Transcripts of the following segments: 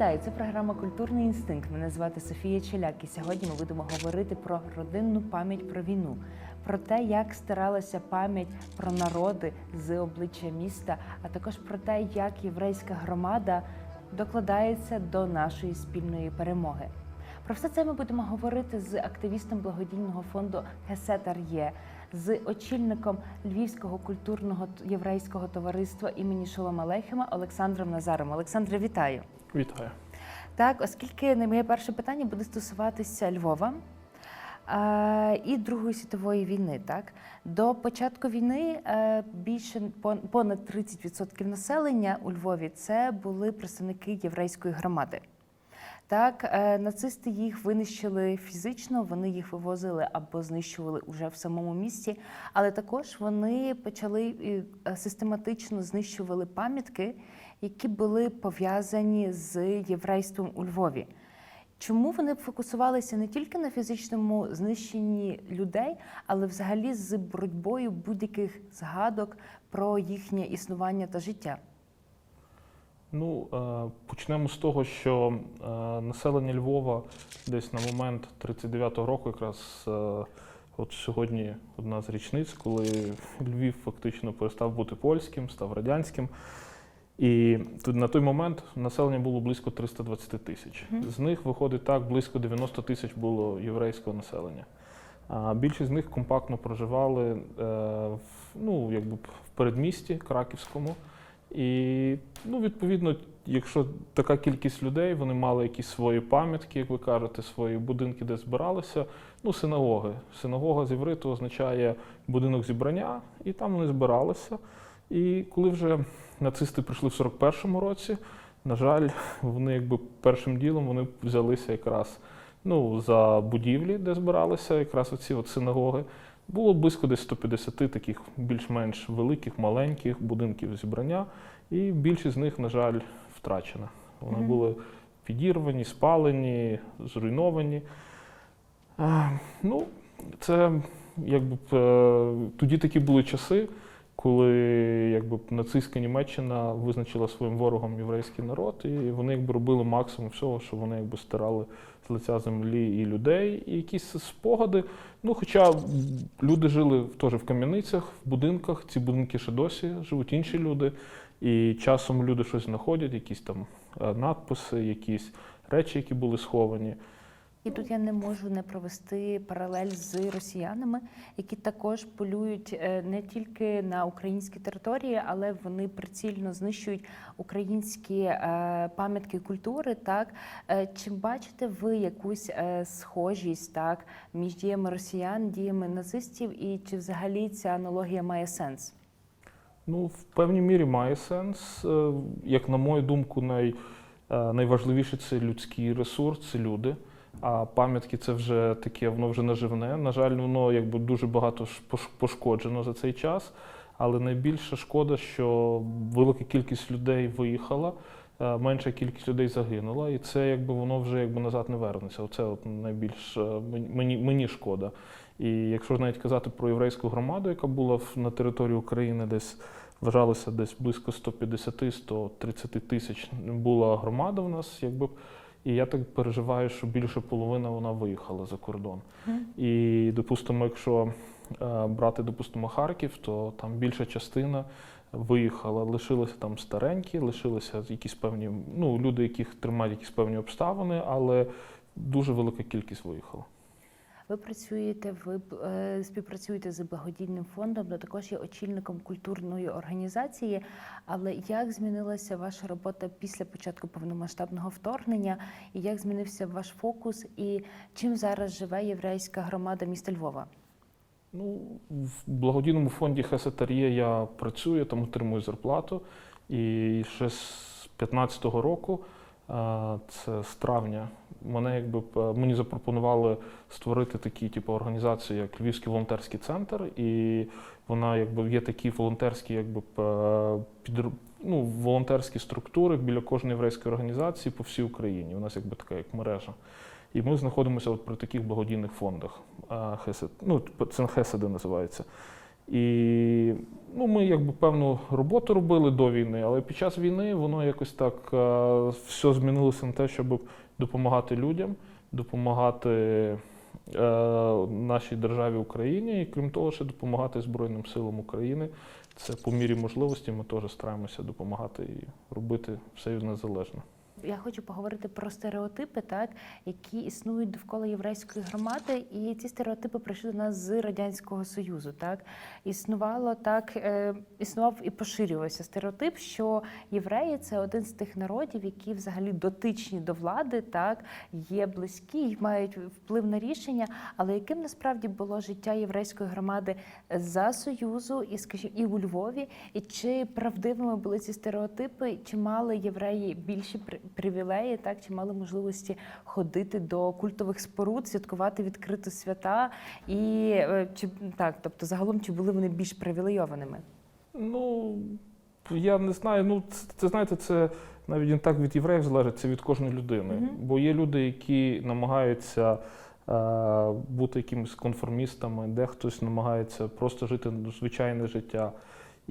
Вітаю, це програма Культурний інстинкт. Мене звати Софія Челяк. І сьогодні ми будемо говорити про родинну пам'ять про війну, про те, як стиралася пам'ять про народи з обличчя міста, а також про те, як єврейська громада докладається до нашої спільної перемоги. Про все це ми будемо говорити з активістом благодійного фонду Хесет Ар'є, з очільником Львівського культурного єврейського товариства імені Шолома Лехема Олександром Назаром. Олександре, вітаю. Вітаю. Так, оскільки не моє перше питання буде стосуватися Львова е, і Другої світової війни. Так до початку війни е, більше понад 30% населення у Львові це були представники єврейської громади. Так, е, нацисти їх винищили фізично, вони їх вивозили або знищували уже в самому місті, але також вони почали е, систематично знищували пам'ятки, які були пов'язані з єврейством у Львові. Чому вони фокусувалися не тільки на фізичному знищенні людей, але взагалі з боротьбою будь-яких згадок про їхнє існування та життя? Ну, е, почнемо з того, що е, населення Львова десь на момент 39-го року, якраз е, от сьогодні одна з річниць, коли Львів фактично перестав бути польським, став радянським. І на той момент населення було близько 320 тисяч. З них виходить так, близько 90 тисяч було єврейського населення. А більшість з них компактно проживали е, в, ну, якби в передмісті Краківському. І ну, відповідно, якщо така кількість людей, вони мали якісь свої пам'ятки, як ви кажете, свої будинки, де збиралися. Ну, синагоги. Синагога з івриту означає будинок зібрання, і там вони збиралися. І коли вже нацисти прийшли в 41-му році, на жаль, вони якби першим ділом вони взялися якраз ну, за будівлі, де збиралися якраз оці от синагоги. Було близько десь 150 таких більш-менш великих, маленьких будинків зібрання, і більшість з них, на жаль, втрачена. Вони Мгм. були підірвані, спалені, зруйновані. Е, Ну, це якби е, тоді такі були часи, коли якби нацистська Німеччина визначила своїм ворогом єврейський народ, і вони якби робили максимум всього, що вони якби стирали з лиця землі і людей, і якісь спогади. Ну, хоча люди жили теж в кам'яницях, в будинках, ці будинки ще досі живуть інші люди, і часом люди щось знаходять, якісь там е, надписи, якісь речі, які були сховані. І тут я не можу не провести паралель з росіянами, які також полюють е, не тільки на українські території, але вони прицільно знищують українські е, пам'ятки культури. Так Е, чи бачите ви якусь схожість так між діями росіян, діями нацистів, і чи взагалі ця аналогія має сенс? Ну, в певній мірі має сенс. Як на мою думку, най, найважливіше це людський ресурс, це люди. А пам'ятки це вже таке, воно вже наживне. На жаль, воно якби дуже багато пошкоджено за цей час. Але найбільша шкода, що велика кількість людей виїхала, е, менша кількість людей загинула, і це якби воно вже якби назад не вернеться. Оце от найбільш е, мені, мені шкода. І якщо навіть казати про єврейську громаду, яка була на території України, десь вважалося десь близько 150-130 тисяч була громада в нас, якби. І я так переживаю, що більше половина вона виїхала за кордон. І, допустимо, якщо е, брати, допустимо, Харків, то там більша частина виїхала, лишилися там старенькі, лишилися якісь певні, ну, люди, яких тримають якісь певні обставини, але дуже велика кількість виїхала. Ви працюєте, ви е, співпрацюєте з благодійним фондом, але також є очільником культурної організації. Але як змінилася ваша робота після початку повномасштабного вторгнення? І як змінився ваш фокус? І чим зараз живе єврейська громада міста Львова? Ну, в благодійному фонді Хесетар'є я працюю, там отримую зарплату. І ще з 15-го року, це з травня, мене якби мені запропонували створити такі типу організації, як Львівський волонтерський центр. І вона якби є такі волонтерські, якби е, ну, волонтерські структури біля кожної єврейської організації по всій Україні. У нас якби така як мережа. І ми знаходимося от при таких благодійних фондах. Хесед, ну, це Хеседи називається. І ну, ми якби певну роботу робили до війни, але під час війни воно якось так е, все змінилося на те, щоб допомагати людям, допомагати е, нашій державі Україні, і крім того, ще допомагати Збройним силам України. Це по мірі можливості ми теж стараємося допомагати і робити все залежне. Я хочу поговорити про стереотипи, так які існують довкола єврейської громади, і ці стереотипи прийшли до нас з радянського союзу. Так існувало так, е, існував і поширювався стереотип, що євреї це один з тих народів, які взагалі дотичні до влади, так є близькі і мають вплив на рішення. Але яким насправді було життя єврейської громади за союзу, і скажімо, і у Львові, і чи правдивими були ці стереотипи, чи мали євреї більші привілеї, так чи мали можливості ходити до культових споруд, святкувати відкрито свята, і е, чи так, тобто загалом чи були вони більш привілейованими? Ну, я не знаю. Ну, це, це знаєте, це навіть не так від євреїв залежить, це від кожної людини. Мгм. Бо є люди, які намагаються е, бути якимись конформістами, де хтось намагається просто жити звичайне життя.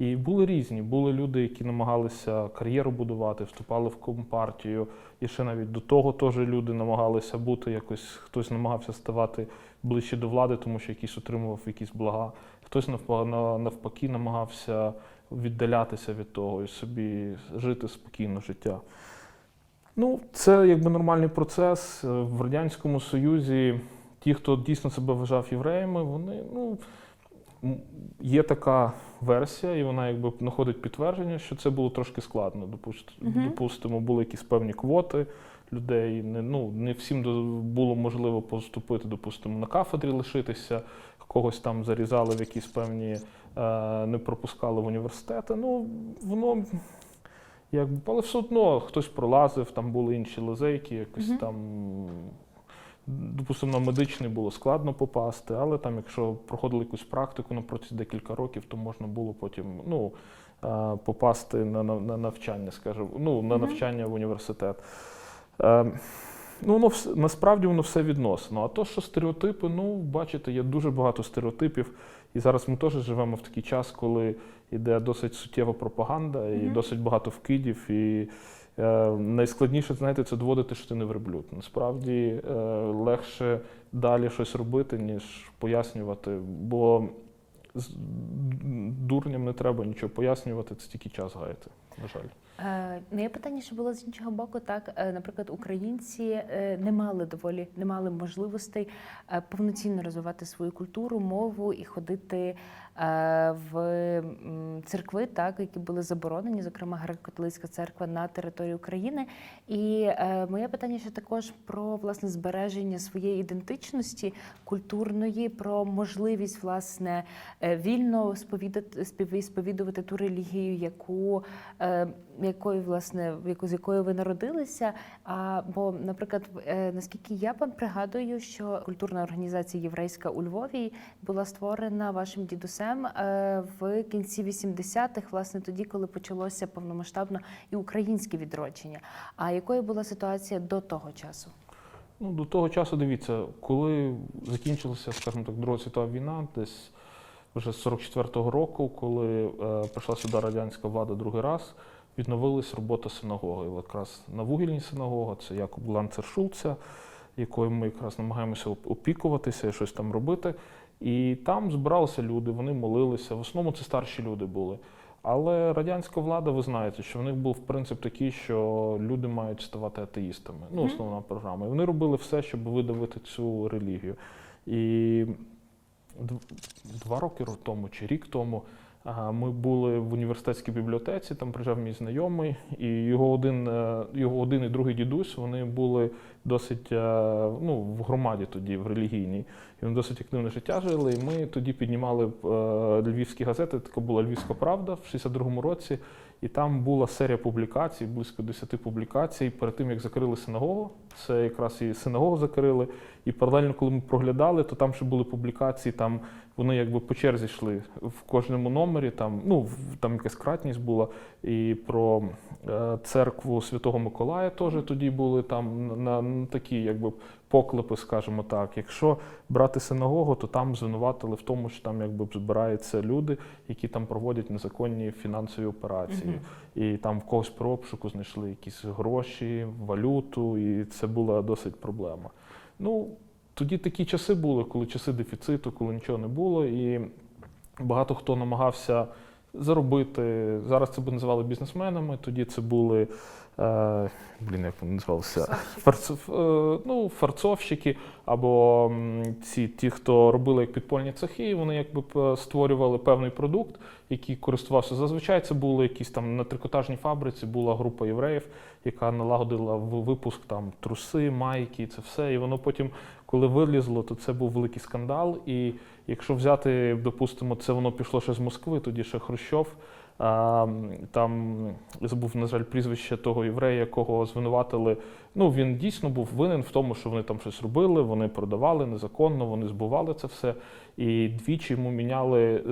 І були різні. Були люди, які намагалися кар'єру будувати, вступали в компартію. І ще навіть до того теж люди намагалися бути якось, хтось намагався ставати ближче до влади, тому що якийсь отримував якісь блага. Хтось навпа- навпаки намагався віддалятися від того і собі жити спокійне життя. Ну, це якби нормальний процес. Е, В Радянському Союзі ті, хто дійсно себе вважав євреями, вони ну, є така версія, і вона якби знаходить підтвердження, що це було трошки складно. Допуст- Допустимо, були якісь певні квоти людей. Не, ну, не всім було можливо поступити, допустимо, на кафедрі лишитися, когось там зарізали в якісь певні, е, не пропускали в університети. Ну, воно. Якби, але все одно хтось пролазив, там були інші лазейки, якось там. Допустимо, на медичний було складно попасти, але там, якщо проходили якусь практику на протязі декілька років, то можна було потім ну, е, попасти на, на, на навчання, скажімо, ну, на навчання в університет. Е, Ну, воно насправді воно все відносно. А то, що стереотипи, ну, бачите, є дуже багато стереотипів. І зараз ми теж живемо в такий час, коли йде досить суттєва пропаганда і досить багато вкидів. І найскладніше, знаєте, це доводити, що ти не верблюд. Насправді е, легше далі щось робити, ніж пояснювати. Бо з дурням не треба нічого пояснювати, це тільки час гаяти, на жаль. Моє питання ще було з іншого боку. Так, е, наприклад, українці е, не мали доволі, не мали можливостей е, повноцінно розвивати свою культуру, мову і ходити в церкви, так які були заборонені, зокрема греко-католицька церква на території України. І моє питання ще також про власне збереження своєї ідентичності культурної, про можливість власне вільно сповідати сповідувати ту релігію, яку якою власне з якою ви народилися. А бо, наприклад, е, наскільки я пам пригадую, що культурна організація єврейська у Львові була створена вашим дідусем е, в кінці 80-х, власне, тоді, коли почалося повномасштабно і українське відродження. А якою була ситуація до того часу? Ну, до того часу дивіться, коли закінчилася, скажімо так, Друга світова війна, десь вже з 44-го року, коли е, прийшла сюди радянська влада другий раз, відновилась робота синагоги. І якраз на вугільній синагога, це Якоб Ланцер Шулця, якою ми якраз намагаємося опікуватися і щось там робити. І там збиралися люди, вони молилися. В основному це старші люди були. Але радянська влада, ви знаєте, що в них був принцип такий, що люди мають ставати атеїстами. Ну, основна програма. І вони робили все, щоб видавити цю релігію. І два роки ро- тому чи рік тому ми були в університетській бібліотеці, там приїжджав мій знайомий, і його один, е, його один і другий дідусь вони були досить е, ну, в громаді тоді, в релігійній. І вони досить активне життя жили. І ми тоді піднімали е, львівські газети. Така була Львівська правда в 62-му році. І там була серія публікацій, близько 10 публікацій перед тим, як закрили синагогу. Це якраз і синагогу закрили. І паралельно, коли ми проглядали, то там ще були публікації, там вони якби по черзі йшли в кожному номері. Там, ну, там якась кратність була. І про е, церкву Святого Миколая теж тоді були там на, на такі, якби поклепи, скажімо так. Якщо брати синагогу, то там звинуватили в тому, що там якби збираються люди, які там проводять незаконні фінансові операції. І там в когось при обшуку знайшли якісь гроші, валюту, і це була досить проблема. Ну, тоді такі часи були, коли часи дефіциту, коли нічого не було, і багато хто намагався заробити. Зараз це би називали бізнесменами, тоді це були. Е, блін, як вони називалися? Фарцов, е, ну, фарцовщики або ці, ті, хто робили як підпольні цехи, вони якби створювали певний продукт, який користувався. Зазвичай це були якісь там на трикотажній фабриці була група євреїв, яка налагодила випуск там труси, майки, це все. І воно потім, коли вилізло, то це був великий скандал. І якщо взяти, допустимо, це воно пішло ще з Москви, тоді ще Хрущов. А, там забув, на жаль, прізвище того єврея, якого звинуватили. Ну, він дійсно був винен в тому, що вони там щось робили, вони продавали незаконно, вони збували це все. І двічі йому міняли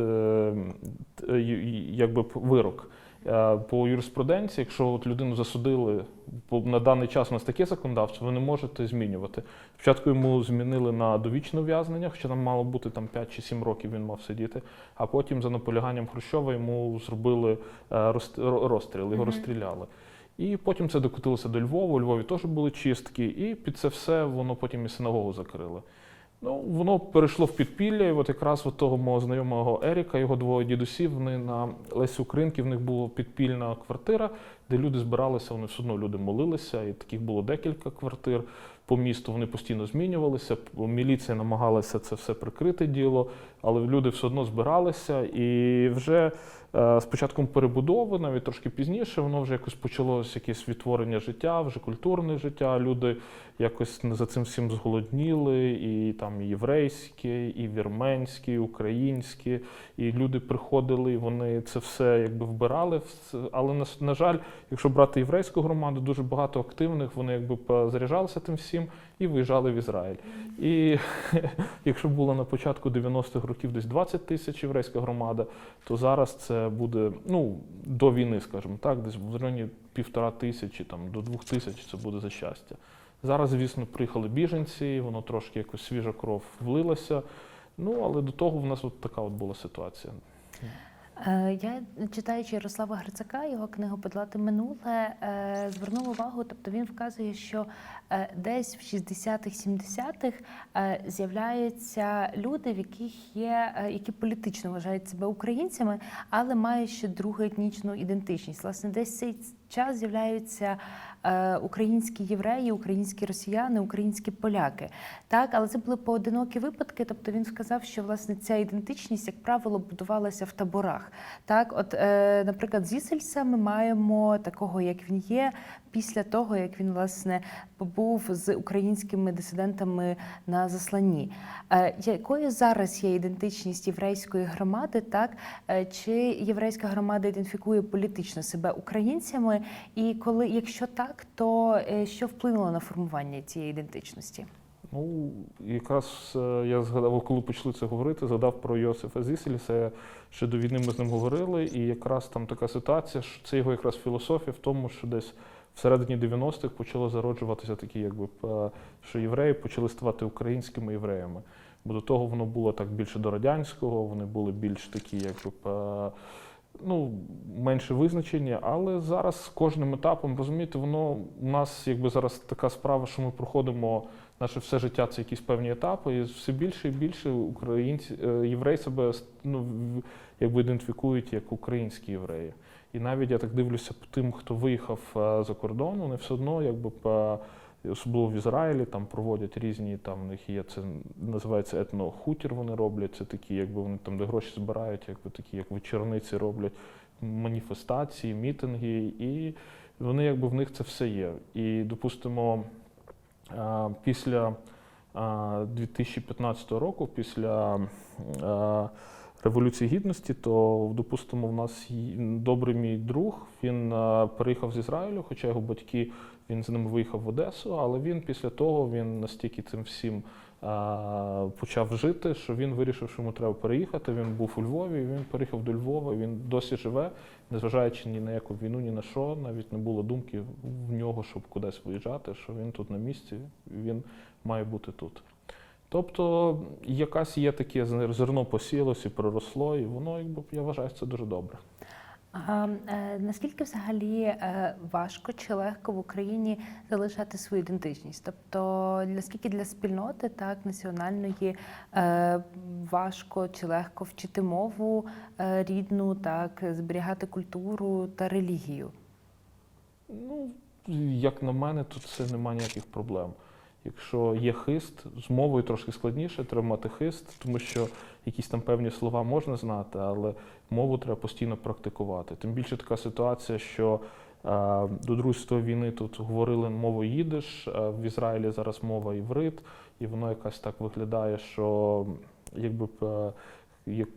е, якби вирок. Е, По юриспруденції, якщо от людину засудили по- на даний час у нас таке законодавство, ви не можете змінювати. Спочатку йому змінили на довічне ув'язнення, хоча там мало бути там 5 чи 7 років він мав сидіти. А потім за наполяганням Хрущова йому зробили е, роз- ро- розстріл, його розстріляли. І потім це докотилося до Львова. У Львові теж були чистки, і під це все воно потім і синагогу закрили. Ну, воно перейшло в підпілля, і от якраз от того мого знайомого Еріка, його двоє дідусів, вони на Лесі Українки, в них була підпільна квартира, де люди збиралися, вони все одно люди молилися, і таких було декілька квартир по місту. Вони постійно змінювалися. Міліція намагалася це все прикрити діло, але люди все одно збиралися. І вже е, з початком перебудови, навіть трошки пізніше, воно вже якось почалося якесь відтворення життя, вже культурне життя. Люди якось за цим всім зголодніли, і там і єврейське, і вірменське, і українське, і люди приходили, і вони це все якби вбирали. Але на, на жаль, якщо брати єврейську громаду, дуже багато активних, вони якби заряджалися тим всім і виїжджали в Ізраїль. І якщо було на початку 90-х років десь 20 тисяч єврейська громада, то зараз це буде ну до війни, скажімо так, десь в районі півтора тисячі, там до двох тисяч це буде за щастя. Зараз, звісно, приїхали біженці, воно трошки якось свіжа кров влилася. Ну, але до того в нас от така от була ситуація. Е, Я читаючи Ярослава Грицака, його книгу Подолати минуле, е, звернула увагу, тобто він вказує, що е, десь в 60-х, 70-х е, з'являються люди, в яких є, які політично вважають себе українцями, але мають ще другу етнічну ідентичність. Власне, десь цей час з'являються українські євреї, українські росіяни, українські поляки. Так, але це були поодинокі випадки. Тобто він сказав, що власне ця ідентичність, як правило, будувалася в таборах. Так, от, е, наприклад, з Ісельса ми маємо такого, як він є, після того, як він власне побув з українськими дисидентами на засланні. Е, якою зараз є ідентичність єврейської громади, так Е, чи єврейська громада ідентифікує політично себе українцями? І коли, якщо так, то е, що вплинуло на формування цієї ідентичності? Ну, якраз е, я згадав, коли почали це говорити, згадав про Йосифа Зіселіса. Ще до війни ми з ним говорили, і якраз там така ситуація, що це його якраз філософія в тому, що десь всередині 90-х почало зароджуватися такі, якби що євреї почали ставати українськими євреями. Бо до того воно було так більше до радянського, вони були більш такі, якби ну, менше визначені, але зараз з кожним етапом, розумієте, воно у нас якби зараз така справа, що ми проходимо наше все життя це якісь певні етапи, і все більше і більше українці, е, євреї себе ну, якби ідентифікують як українські євреї. І навіть я так дивлюся по тим, хто виїхав е, за кордон, вони все одно, якби по- особливо в Ізраїлі, там проводять різні, там в них є це називається етнохутір. Вони роблять це такі, якби вони там, де гроші збирають, якби такі, як вечорниці роблять маніфестації, мітинги, і вони якби в них це все є. І допустимо. Після 2015 року, після Революції Гідності, то, допустимо, в нас добрий мій друг, він переїхав з Ізраїлю, хоча його батьки, він з ними виїхав в Одесу, але він після того він настільки цим всім а, почав жити, що він вирішив, що йому треба переїхати. Він був у Львові, він переїхав до Львова, він досі живе, незважаючи ні на яку війну, ні на що, навіть не було думки в нього, щоб кудись виїжджати, що він тут на місці. Він має бути тут. Тобто, якась є таке зер- зерно посіялося, проросло, і воно, якби я вважаю, це дуже добре. А е, наскільки взагалі е, важко чи легко в Україні залишати свою ідентичність? Тобто, наскільки для спільноти так національної е, важко чи легко вчити мову е, рідну, так зберігати культуру та релігію? Ну, як на мене, тут це немає ніяких проблем. Якщо є хист, з мовою трошки складніше, треба мати хист, тому що якісь там певні слова можна знати, але мову треба постійно практикувати. Тим більше така ситуація, що е, до Другої світової війни тут говорили мову їдиш, е, в Ізраїлі зараз мова іврит, і воно якась так виглядає, що якби е,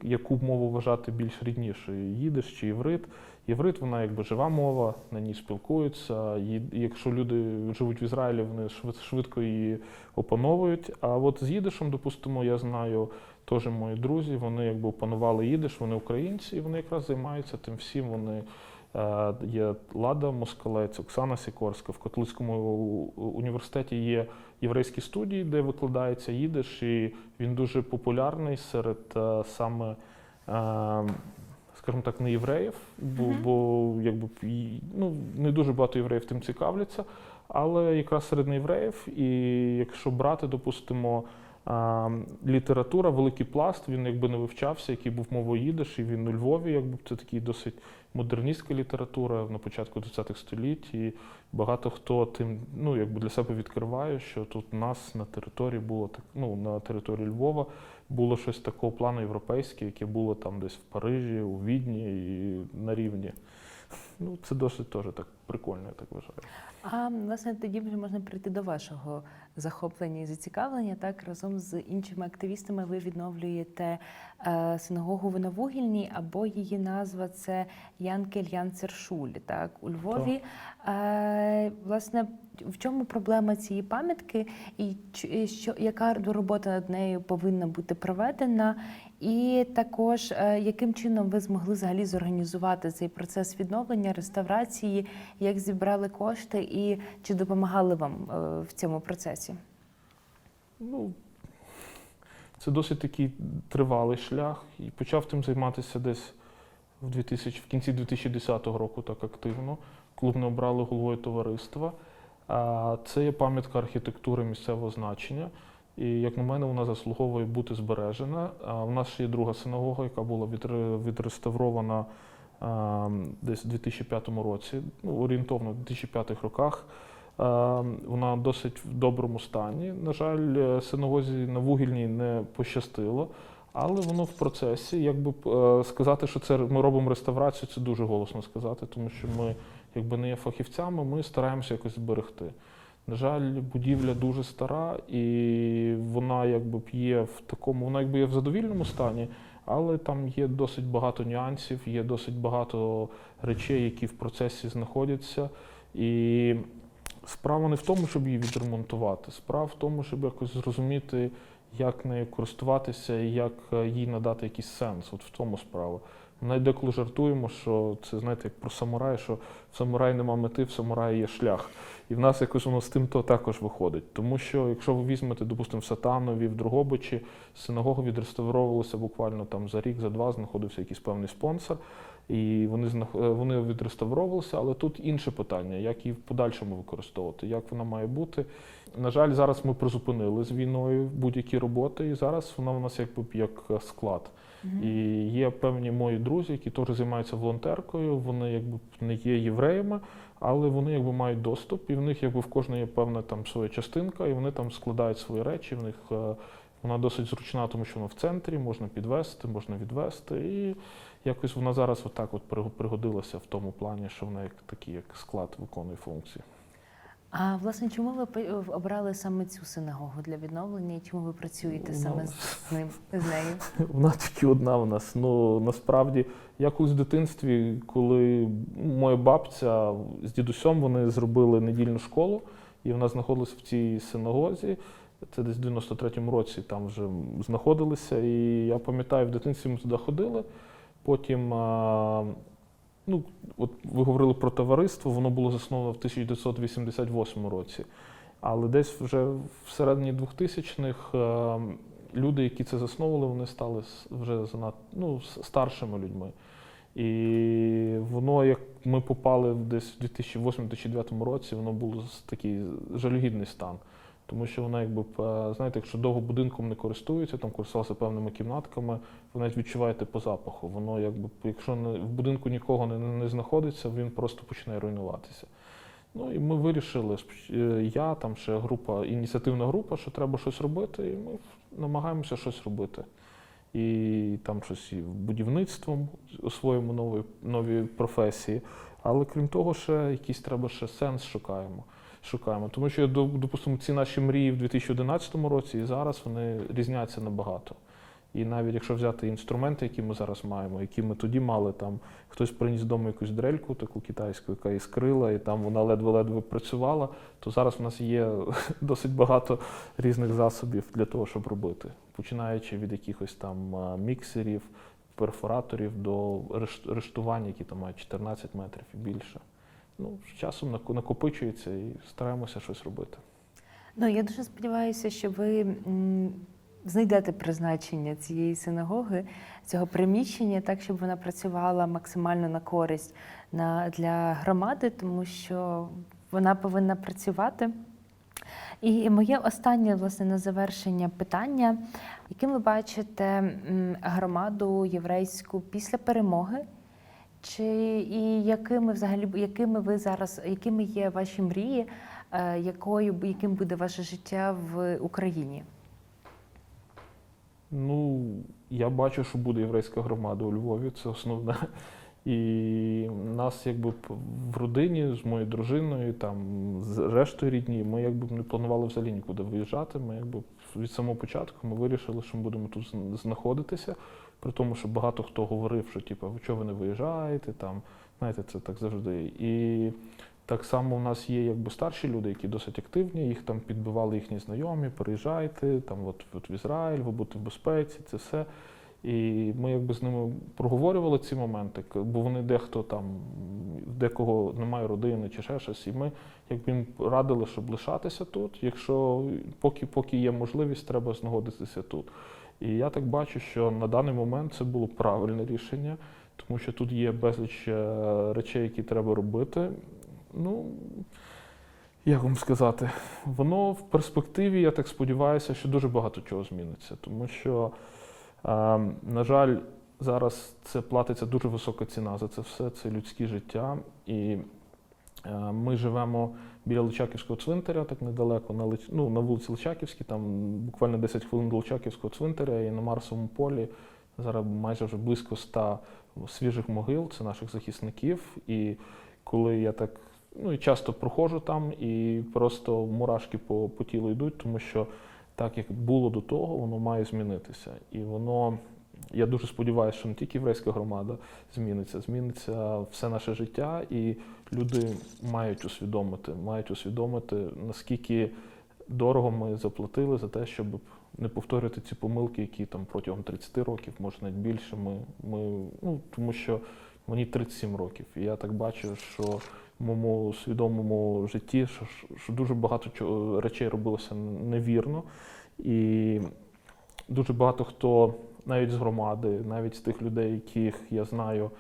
яку мову вважати більш ріднішою, їдиш чи іврит. Єврит, вона якби жива мова, на ній спілкуються. І якщо люди живуть в Ізраїлі, вони швидко її опановують. А от з їдишем, допустимо, я знаю теж мої друзі, вони якби опанували їдиш, вони українці, і вони якраз займаються тим всім. Вони е, є Лада Москалець, Оксана Сікорська. В католицькому університеті є єврейські студії, де викладається їдиш, і він дуже популярний серед е, саме. е, скажімо так, не євреїв, бо, Мгм. бо якби ну, не дуже багато євреїв тим цікавляться, але якраз серед неєвреїв, і якщо брати, допустимо, література, великий пласт, він якби не вивчався, який був мовою і він у Львові, якби це такий досить модерністська література на початку 20-х століть, і багато хто тим ну, якби для себе відкриває, що тут у нас на території було так, ну, на території Львова було щось такого плану європейське, яке було там десь в Парижі, у Відні і на рівні. Ну, це досить теж так прикольно, я так вважаю. А власне тоді вже можна прийти до вашого захоплення і зацікавлення. Так разом з іншими активістами ви відновлюєте е, синагогу в Новогільній, або її назва це Янкель Янцершуль. Так у Львові. Е, власне, в чому проблема цієї пам'ятки, і що яка робота над нею повинна бути проведена? І також е, яким чином ви змогли взагалі зорганізувати цей процес відновлення, реставрації, як зібрали кошти і чи допомагали вам е, в цьому процесі? Ну, це досить такий тривалий шлях. І почав тим займатися десь в, 2000, в кінці 2010 року так активно. Клуб не обрали головою товариства. А Це є пам'ятка архітектури місцевого значення. І, як на мене, вона заслуговує бути збережена. А У нас ще є друга синагога, яка була відреставрована десь у 2005 році, ну, орієнтовно в 2005 роках. Вона досить в доброму стані. На жаль, е, синагозі на вугільній не пощастило, але воно в процесі. Якби е, сказати, що це ми робимо реставрацію, це дуже голосно сказати, тому що ми якби не є фахівцями, ми стараємося якось зберегти. На жаль, будівля дуже стара, і вона якби б є в такому, вона якби є в задовільному стані, але там є досить багато нюансів, є досить багато речей, які в процесі знаходяться. І Справа не в тому, щоб її відремонтувати. Справа в тому, щоб якось зрозуміти, як нею користуватися і як е, їй надати якийсь сенс. От в тому справа. Ми навіть деколи жартуємо, що це знаєте, як про самурая, що в самураї нема мети, в самураї є шлях. І в нас якось воно з тим то також виходить. Тому що, якщо ви візьмете, допустимо, в Сатанові, в Другобичі, синагога відреставровувалася буквально там за рік, за два, знаходився якийсь певний спонсор. І вони знах- е, вони відреставровувалися, але тут інше питання, як її в подальшому використовувати, як вона має бути. На жаль, зараз ми призупинили з війною будь-які роботи, і зараз вона у нас якби як склад. І є певні мої друзі, які теж займаються волонтеркою. Вони якби не є євреями, але вони якби мають доступ, і в них якби в кожної є певна там своя частинка, і вони там складають свої речі. В них е, вона досить зручна, тому що вона в центрі, можна підвести, можна відвести. І якось вона зараз отак от пригодилася в тому плані, що вона як такий як склад виконує функції. А власне, чому ви обрали саме цю синагогу для відновлення і чому ви працюєте саме з, ним з нею? Вона тільки одна в нас. Ну насправді, я колись в дитинстві, коли моя бабця з дідусем вони зробили недільну школу, і вона знаходилася в цій синагозі. Це десь в 93-му році там вже знаходилися. І я пам'ятаю, в дитинстві ми туди ходили. Потім, ну, от ви говорили про товариство, воно було засновано в 1988 році. Але десь вже всередині 2000-х е, люди, які це засновували, вони стали вже занадто ну, старшими людьми. І воно, як ми попали десь в 2008-2009 році, воно було такий жалюгідний стан. Тому що вона, якби, знаєте, якщо довго будинком не користується, там користувалися певними кімнатками, ви навіть відчуваєте по запаху. Воно, якби, якщо не, в будинку нікого не, не знаходиться, він просто починає руйнуватися. Ну і ми вирішили, е, я, там ще група, ініціативна група, що треба щось робити, і ми намагаємося щось робити. І там щось і будівництвом освоїмо нові, нові професії. Але крім того, ще якийсь треба ще сенс шукаємо. Шукаємо. Тому що, до- допустимо, ці наші мрії в 2011 році і зараз вони різняться набагато. І навіть якщо взяти інструменти, які ми зараз маємо, які ми тоді мали, там хтось приніс дому якусь дрельку, таку китайську, яка іскрила, і там вона ледве-ледве працювала, то зараз в нас є досить багато різних засобів для того, щоб робити, починаючи від якихось там міксерів, перфораторів до реш- рештування, які там мають 14 метрів і більше. Ну, з часом накопичується і стараємося щось робити. Ну, я дуже сподіваюся, що ви знайдете призначення цієї синагоги, цього приміщення, так, щоб вона працювала максимально на користь на, для громади, тому що вона повинна працювати. І моє останнє власне на завершення питання, яким ви бачите громаду єврейську після перемоги? Чи і якими взагалі якими ви зараз, якими є ваші мрії, е, якою яким буде ваше життя в Україні? Ну, я бачу, що буде єврейська громада у Львові, це основне. І нас якби в родині з моєю дружиною, там з рештою рідні, ми якби не планували взагалі нікуди виїжджати. Ми якби від самого початку ми вирішили, що ми будемо тут зн- знаходитися. При тому, що багато хто говорив, що типу, чого ви не виїжджаєте, там, знаєте, це так завжди. І так само у нас є якби старші люди, які досить активні, їх там підбивали їхні знайомі, переїжджайте, там от, от в Ізраїль, ви будете в безпеці, це все. І ми якби з ними проговорювали ці моменти, бо вони дехто там, декого немає родини чи ще щось. І ми якби їм радили, щоб лишатися тут. Якщо поки, поки є можливість, треба знаходитися тут. І я так бачу, що на даний момент це було правильне рішення, тому що тут є безліч е, речей, які треба робити. Ну, як вам сказати, воно в перспективі, я так сподіваюся, що дуже багато чого зміниться, тому що, на жаль, зараз це платиться дуже висока ціна за це все, це людське життя. І е, ми живемо біля Личаківського цвинтаря, так недалеко, на, Лич... ну, на вулиці Личаківській, там буквально 10 хвилин до Личаківського цвинтаря і на Марсовому полі. Зараз майже вже близько 100 свіжих могил, це наших захисників. І коли я так ну і часто проходжу там, і просто мурашки по, по тілу йдуть, тому що так як було до того, воно має змінитися. І воно, я дуже сподіваюся, що не тільки єврейська громада зміниться, зміниться все наше життя, і люди мають усвідомити, мають усвідомити, наскільки дорого ми заплатили за те, щоб не повторювати ці помилки, які там протягом 30 років, може навіть більше. Ми, ми, ну, тому що мені 37 років, і я так бачу, що в моєму свідомому житті, що, що дуже багато речей робилося невірно. І дуже багато хто, навіть з громади, навіть з тих людей, яких я знаю,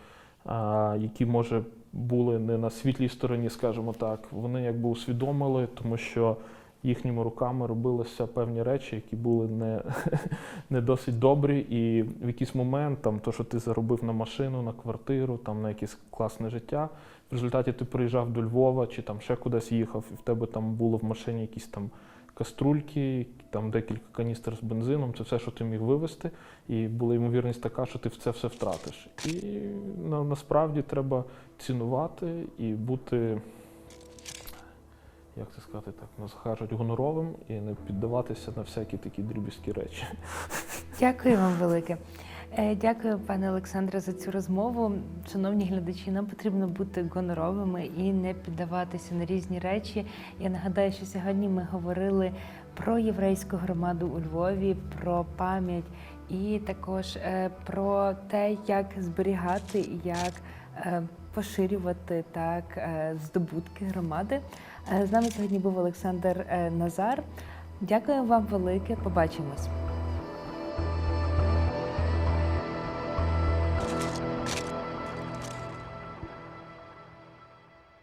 які, може, були не на світлій стороні, скажімо так, вони якби усвідомили, тому що їхніми руками робилися певні речі, які були не, не досить добрі. І в якийсь момент, там, то, що ти заробив на машину, на квартиру, там, на якесь класне життя, в результаті ти приїжджав до Львова чи там ще кудись їхав, і в тебе там було в машині якісь там каструльки, там декілька каністр з бензином, це все, що ти міг вивезти, і була ймовірність така, що ти в це все втратиш. І на, насправді треба цінувати і бути, як це сказати так, нас кажуть, гоноровим і не піддаватися на всякі такі дріб'язкі речі. Дякую вам велике. Е, Дякую, пане Олександре, за цю розмову. Шановні глядачі, нам потрібно бути гоноровими і не піддаватися на різні речі. Я нагадаю, що сьогодні ми говорили про єврейську громаду у Львові, про пам'ять і також е, про те, як зберігати і як е, поширювати так здобутки громади. Е, З нами сьогодні був Олександр е, Назар. Дякую вам велике. Побачимось.